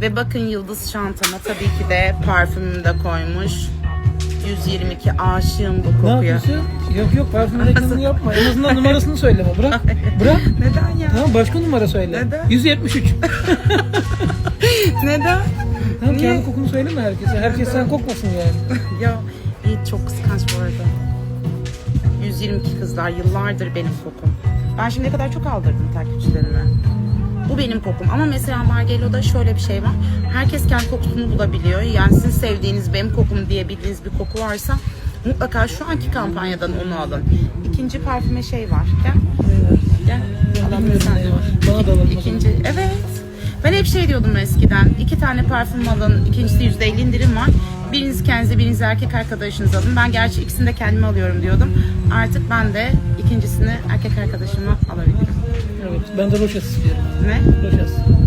Ve bakın Yıldız çantama tabii ki de parfümümü de koymuş. 122 aşığım bu Ne kokuya. yapıyorsun? Yok yok parfüm reklamını yapma. En azından numarasını söyleme. Bırak. Bırak. Neden ya? Tamam başka numara söyle. Neden? 173. Neden? Tamam Niye? kendi kokunu söyleme herkese. Herkes sen kokmasın yani. Ya iyi çok kıskanç bu arada. 122 kızlar yıllardır benim kokum. Ben şimdiye kadar çok aldırdım takipçilerime. Bu benim kokum ama mesela Margelo'da şöyle bir şey var. Herkes kendi kokusunu bulabiliyor. Yani sizin sevdiğiniz benim kokum diye bildiğiniz bir koku varsa mutlaka şu anki kampanyadan onu alın. İkinci parfüme şey var. Gel. Gel. Bana da. İkinci, evet. Ben hep şey diyordum eskiden. iki tane parfüm alın, ikincisi yüzde elli indirim var. Biriniz kendinize, biriniz erkek arkadaşınız alın. Ben gerçi ikisini de kendime alıyorum diyordum. Artık ben de ikincisini erkek arkadaşıma alabilirim. Evet ben de Roşas istiyorum. Ne? Roşas.